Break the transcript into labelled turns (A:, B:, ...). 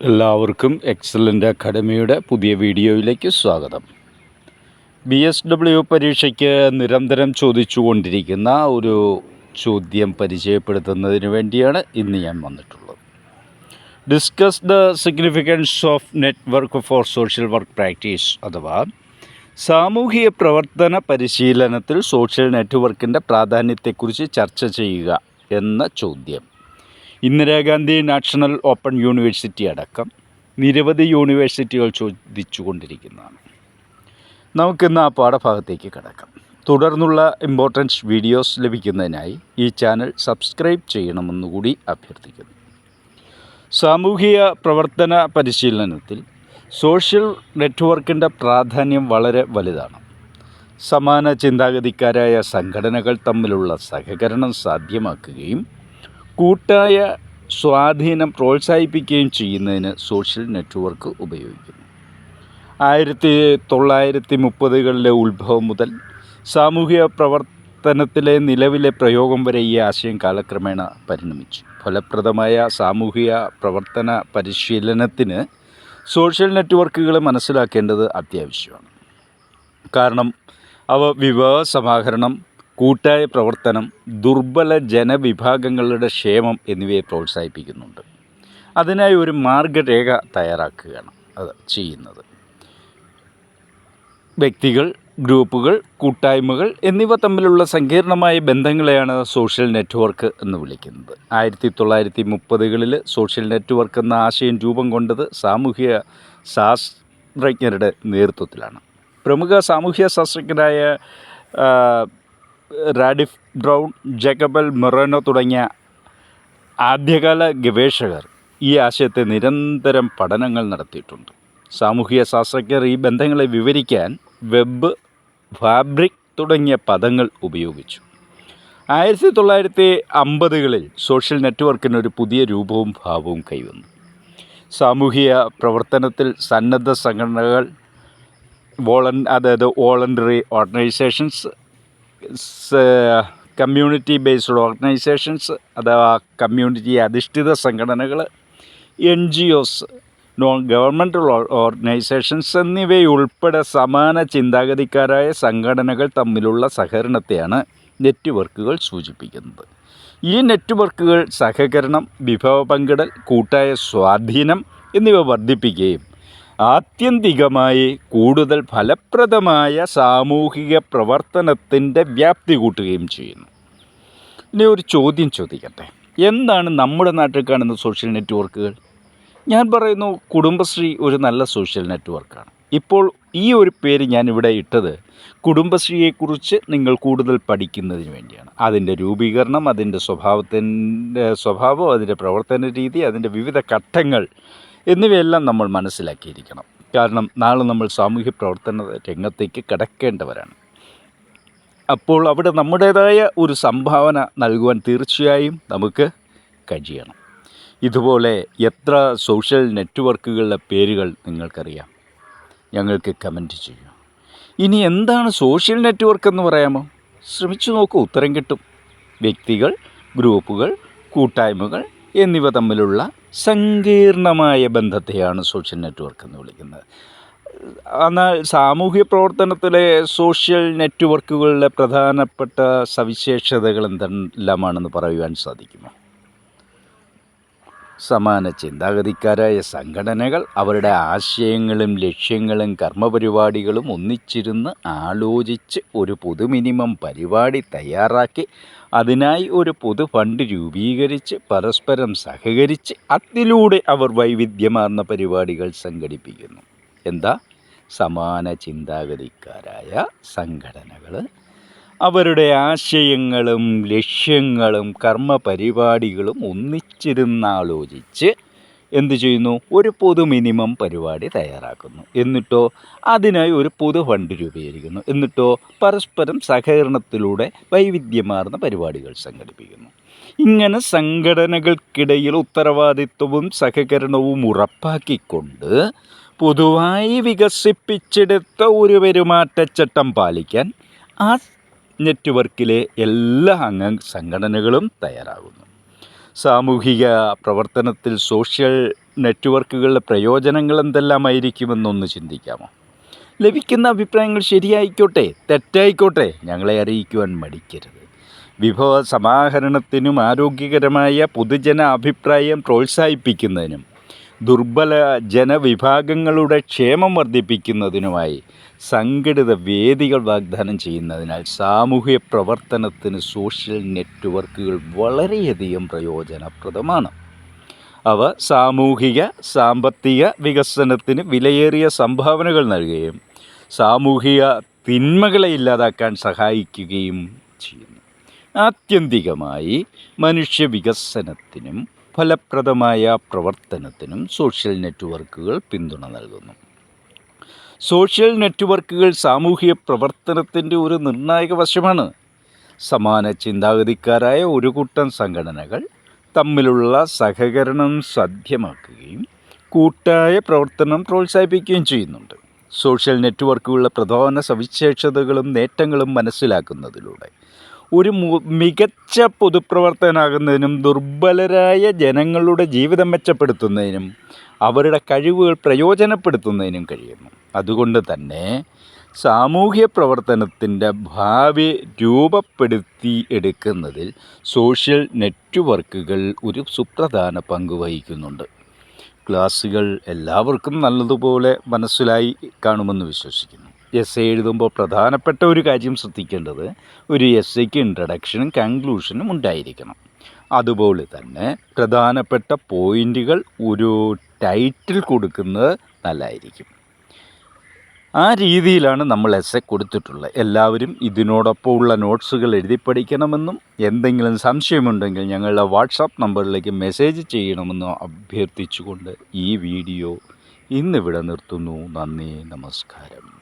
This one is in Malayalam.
A: എല്ലാവർക്കും എക്സലന്റ് അക്കാഡമിയുടെ പുതിയ വീഡിയോയിലേക്ക് സ്വാഗതം. ബി എസ് ഡബ്ല്യു പരീക്ഷയ്ക്ക് നിരന്തരം ചോദിച്ചുകൊണ്ടിരിക്കുന്ന ഒരു ചോദ്യം പരിചയപ്പെടുത്തുന്നതിന് വേണ്ടിയാണ് ഇന്ന് ഞാൻ വന്നിട്ടുള്ളത്. Discuss the significance of network for social work practice അഥവാ സാമൂഹിക പ്രവർത്തന പരിശീലനത്തിൽ സോഷ്യൽ നെറ്റ്വർക്കിന്റെ പ്രാധാന്യത്തെക്കുറിച്ച് ചർച്ച ചെയ്യുക എന്ന ചോദ്യം. ഇന്ദിരാഗാന്ധി നാഷണൽ ഓപ്പൺ യൂണിവേഴ്സിറ്റി അടക്കം നിരവധി യൂണിവേഴ്സിറ്റികൾ ചോദിച്ചുകൊണ്ടിരിക്കുന്നതാണ്. നമുക്കിന്ന് ആ പാഠഭാഗത്തേക്ക് കിടക്കാം. തുടർന്നുള്ള ഇമ്പോർട്ടൻസ് വീഡിയോസ് ലഭിക്കുന്നതിനായി ഈ ചാനൽ സബ്സ്ക്രൈബ് ചെയ്യണമെന്നുകൂടി അഭ്യർത്ഥിക്കുന്നു. സാമൂഹിക പ്രവർത്തന പരിശീലനത്തിൽ സോഷ്യൽ നെറ്റ്വർക്കിന്റെ പ്രാധാന്യം വളരെ വലുതാണ്. സമാന ചിന്താഗതിക്കാരായ സംഘടനകൾ തമ്മിലുള്ള സഹകരണം സാധ്യമാക്കുകയും കൂട്ടായ സ്വാധീനം പ്രോത്സാഹിപ്പിക്കുകയും ചെയ്യുന്നതിന് സോഷ്യൽ നെറ്റ്വർക്ക് ഉപയോഗിക്കുന്നു. ആയിരത്തി തൊള്ളായിരത്തി മുപ്പതുകളിലെ ഉത്ഭവം മുതൽ സാമൂഹിക പ്രവർത്തനത്തിലെ നിലവിലെ പ്രയോഗം വരെ ഈ ആശയം കാലക്രമേണ പരിണമിച്ചു. ഫലപ്രദമായ സാമൂഹിക പ്രവർത്തന പരിശീലനത്തിന് സോഷ്യൽ നെറ്റ്വർക്കുകൾ മനസ്സിലാക്കേണ്ടത് അത്യാവശ്യമാണ്. കാരണം അവ വിഭവ സമാഹരണം കൂട്ടായ പ്രവർത്തനം ദുർബല ജനവിഭാഗങ്ങളുടെ ക്ഷേമം എന്നിവയെ പ്രോത്സാഹിപ്പിക്കുന്നുണ്ട്. അതിനായി ഒരു മാർഗരേഖ തയ്യാറാക്കുകയാണ് അത് ചെയ്യുന്നത്. വ്യക്തികൾ ഗ്രൂപ്പുകൾ കൂട്ടായ്മകൾ എന്നിവ തമ്മിലുള്ള സങ്കീർണമായ ബന്ധങ്ങളെയാണ് സോഷ്യൽ നെറ്റ്വർക്ക് എന്ന് വിളിക്കുന്നത്. ആയിരത്തി തൊള്ളായിരത്തി മുപ്പതുകളിൽ സോഷ്യൽ നെറ്റ്വർക്ക് എന്ന ആശയം രൂപം കൊണ്ടത് സാമൂഹ്യ ശാസ്ത്രജ്ഞരുടെ നേതൃത്വത്തിലാണ്. പ്രമുഖ സാമൂഹ്യ ശാസ്ത്രജ്ഞരായ റാഡിഫ് ബ്രൗൺ ജേക്കബൽ മൊറേനോ തുടങ്ങിയ ആദ്യകാല ഗവേഷകർ ഈ ആശയത്തെ നിരന്തരം പഠനങ്ങൾ നടത്തിയിട്ടുണ്ട്. സാമൂഹിക ശാസ്ത്രജ്ഞർ ഈ ബന്ധങ്ങളെ വിവരിക്കാൻ വെബ് ഫാബ്രിക് തുടങ്ങിയ പദങ്ങൾ ഉപയോഗിച്ചു. ആയിരത്തി തൊള്ളായിരത്തി അമ്പതുകളിൽ സോഷ്യൽ നെറ്റ്വർക്കിന് ഒരു പുതിയ രൂപവും ഭാവവും കൈവന്നു. സാമൂഹിക പ്രവർത്തനത്തിൽ സന്നദ്ധ സംഘടനകൾ വോളൻ അതായത് voluntary organisations community based organisations അഥവാ കമ്മ്യൂണിറ്റി അധിഷ്ഠിത സംഘടനകൾ N G Os non governmental organisations എന്നിവയുൾപ്പെടെ സമാന ചിന്താഗതിക്കാരായ സംഘടനകൾ തമ്മിലുള്ള സഹകരണത്തെയാണ് നെറ്റ്വർക്കുകൾ സൂചിപ്പിക്കുന്നത്. ഈ നെറ്റ്വർക്കുകൾ സഹകരണം വിഭവ പങ്കിടൽ കൂട്ടായ സ്വാധീനം എന്നിവ വർദ്ധിപ്പിക്കുകയും ആത്യന്തികമായി കൂടുതൽ ഫലപ്രദമായ സാമൂഹിക പ്രവർത്തനത്തിന്റെ വ്യാപ്തി കൂട്ടുകയും ചെയ്യുന്നു. ഇനി ഒരു ചോദ്യം ചോദിക്കട്ടെ. എന്താണ് നമ്മുടെ നാട്ടിൽ കാണുന്ന സോഷ്യൽ നെറ്റ്വർക്കുകൾ ഞാൻ പറയുന്നു കുടുംബശ്രീ ഒരു നല്ല സോഷ്യൽ നെറ്റ്വർക്കാണ് ഇപ്പോൾ ഈ ഒരു പേര് ഞാൻ ഇവിടെ ഇട്ടത് കുടുംബശ്രീയെക്കുറിച്ച് നിങ്ങൾ കൂടുതൽ പഠിക്കുന്നതിന് വേണ്ടിയാണ്. അതിന്റെ രൂപീകരണം അതിന്റെ സ്വഭാവത്തിന്റെ സ്വഭാവം അതിന്റെ പ്രവർത്തന രീതി അതിന്റെ വിവിധ ഘട്ടങ്ങൾ എന്നിവയെല്ലാം നമ്മൾ മനസ്സിലാക്കിയിരിക്കണം. കാരണം നാളെ നമ്മൾ സാമൂഹ്യ പ്രവർത്തന രംഗത്തേക്ക് കടക്കേണ്ടവരാണ്. അപ്പോൾ അവിടെ നമ്മുടേതായ ഒരു സംഭാവന നൽകുവാൻ തീർച്ചയായും നമുക്ക് കഴിയണം. ഇതുപോലെ എത്ര സോഷ്യൽ നെറ്റ്വർക്കുകളുടെ പേരുകൾ നിങ്ങൾക്കറിയാം? ഞങ്ങൾക്ക് കമന്റ് ചെയ്യൂ ഇനി എന്താണ് സോഷ്യൽ നെറ്റ്വർക്ക് എന്ന് പറയാമോ? ശ്രമിച്ചു നോക്കൂ ഉത്തരം കിട്ടും. വ്യക്തികൾ ഗ്രൂപ്പുകൾ കൂട്ടായ്മകൾ എന്നിവ തമ്മിലുള്ള സങ്കീർണമായ ബന്ധത്തെയാണ് സോഷ്യൽ നെറ്റ്വർക്ക് എന്ന് വിളിക്കുന്നത്. എന്നാൽ സാമൂഹ്യ പ്രവർത്തനത്തിലെ സോഷ്യൽ നെറ്റ്വർക്കുകളുടെ പ്രധാനപ്പെട്ട സവിശേഷതകൾ എന്തെല്ലാമാണെന്ന് പറയുവാൻ സാധിക്കുമോ? സമാന ചിന്താഗതിക്കാരായ സംഘടനകൾ അവരുടെ ആശയങ്ങളും ലക്ഷ്യങ്ങളും കർമ്മപരിപാടികളും ഒന്നിച്ചിരുന്ന് ആലോചിച്ച് ഒരു പൊതു മിനിമം പരിപാടി തയ്യാറാക്കി അതിനായി ഒരു പൊതു ഫണ്ട് രൂപീകരിച്ച് പരസ്പരം സഹകരിച്ച് അതിലൂടെ അവർ വൈവിധ്യമാർന്ന പരിപാടികൾ സംഘടിപ്പിക്കുന്നു. എന്താ? സമാന ചിന്താഗതിക്കാരായ സംഘടനകൾ അവരുടെ ആശയങ്ങളും ലക്ഷ്യങ്ങളും കർമ്മ പരിപാടികളും ഒന്നിച്ചിരുന്നാലോചിച്ച് എന്ത് ചെയ്യുന്നു? ഒരു പൊതു മിനിമം പരിപാടി തയ്യാറാക്കുന്നു. എന്നിട്ടോ അതിനായി ഒരു പൊതു ഫണ്ട് രൂപീകരിക്കുന്നു. എന്നിട്ടോ പരസ്പരം സഹകരണത്തിലൂടെ വൈവിധ്യമാർന്ന പരിപാടികൾ സംഘടിപ്പിക്കുന്നു. ഇങ്ങനെ സംഘടനകൾക്കിടയിൽ ഉത്തരവാദിത്വവും സഹകരണവും ഉറപ്പാക്കിക്കൊണ്ട് പൊതുവായി വികസിപ്പിച്ചെടുത്ത ഒരു പെരുമാറ്റച്ചട്ടം പാലിക്കാൻ ആ നെറ്റ്വർക്കിലെ എല്ലാ അംഗ സംഘടനകളും തയ്യാറാകുന്നു. സാമൂഹിക പ്രവർത്തനത്തിൽ സോഷ്യൽ നെറ്റ്വർക്കുകളുടെ പ്രയോജനങ്ങൾ എന്തെല്ലാമായിരിക്കുമെന്നൊന്ന് ചിന്തിക്കാമോ? ലഭിക്കുന്ന അഭിപ്രായങ്ങൾ ശരിയായിക്കോട്ടെ തെറ്റായിക്കോട്ടെ ഞങ്ങളെ അറിയിക്കുവാൻ മടിക്കരുത്. വിഭവ സമാഹരണത്തിനും ആരോഗ്യകരമായ പൊതുജന അഭിപ്രായം പ്രോത്സാഹിപ്പിക്കുന്നതിനും ദുർബല ജനവിഭാഗങ്ങളുടെ ക്ഷേമം വർദ്ധിപ്പിക്കുന്നതിനുമായി സംഘടിത വേദികൾ വാഗ്ദാനം ചെയ്യുന്നതിനാൽ സാമൂഹ്യ പ്രവർത്തനത്തിന് സോഷ്യൽ നെറ്റ്വർക്കുകൾ വളരെയധികം പ്രയോജനപ്രദമാണ്. അവ സാമൂഹിക സാമ്പത്തിക വികസനത്തിന് വിലയേറിയ സംഭാവനകൾ നൽകുകയും സാമൂഹിക തിന്മകളെ ഇല്ലാതാക്കാൻ സഹായിക്കുകയും ചെയ്യുന്നു. ആത്യന്തികമായി മനുഷ്യ വികസനത്തിനും ഫലപ്രദമായ പ്രവർത്തനത്തിനും സോഷ്യൽ നെറ്റ്വർക്കുകൾ പിന്തുണ നൽകുന്നു. സോഷ്യൽ നെറ്റ്വർക്കുകൾ സാമൂഹിക പ്രവർത്തനത്തിന്റെ ഒരു നിർണായക വശമാണ്. സമാന ചിന്താഗതിക്കാരായ ഒരു കൂട്ടം സംഘടനകൾ തമ്മിലുള്ള സഹകരണം സാധ്യമാക്കുകയും കൂട്ടായ പ്രവർത്തനം പ്രോത്സാഹിപ്പിക്കുകയും ചെയ്യുന്നുണ്ട്. സോഷ്യൽ നെറ്റ്വർക്കുകളുടെ പ്രധാന സവിശേഷതകളും നേട്ടങ്ങളും മനസ്സിലാക്കുന്നതിലൂടെ ഒരു മികച്ച പൊതുപ്രവർത്തകനാകുന്നതിനും ദുർബലരായ ജനങ്ങളുടെ ജീവിതം മെച്ചപ്പെടുത്തുന്നതിനും അവരുടെ കഴിവുകൾ പ്രയോജനപ്പെടുത്തുന്നതിനും കഴിയുന്നു. അതുകൊണ്ട് തന്നെ സാമൂഹ്യ പ്രവർത്തനത്തിന്റെ ഭാവി രൂപപ്പെടുത്തി എടുക്കുന്നതിൽ സോഷ്യൽ നെറ്റ്വർക്കുകൾ ഒരു സുപ്രധാന പങ്ക് വഹിക്കുന്നുണ്ട്. ക്ലാസ്സുകൾ എല്ലാവർക്കും നല്ലതുപോലെ മനസ്സിലായി കാണുമെന്ന് വിശ്വസിക്കുന്നു. എസ് എ എഴുതുമ്പോൾ പ്രധാനപ്പെട്ട ഒരു കാര്യം ശ്രദ്ധിക്കേണ്ടത് ഒരു എസ് എക്ക് ഇൻട്രഡക്ഷനും കൺക്ലൂഷനും ഉണ്ടായിരിക്കണം. അതുപോലെ തന്നെ പ്രധാനപ്പെട്ട പോയിന്റുകൾ ഒരു ടൈറ്റിൽ കൊടുക്കുന്നത് നല്ലതായിരിക്കും. ആ രീതിയിലാണ് നമ്മൾ എസ് എ കൊടുത്തിട്ടുള്ളത്. എല്ലാവരും ഇതിനോടൊപ്പം ഉള്ള നോട്ട്സുകൾ എഴുതി പഠിക്കണമെന്നും എന്തെങ്കിലും സംശയമുണ്ടെങ്കിൽ ഞങ്ങളുടെ വാട്സാപ്പ് നമ്പറിലേക്ക് മെസ്സേജ് ചെയ്യണമെന്നും അഭ്യർത്ഥിച്ചുകൊണ്ട് ഈ വീഡിയോ ഇന്നിവിടെ നിർത്തുന്നു. നന്ദി നമസ്കാരം.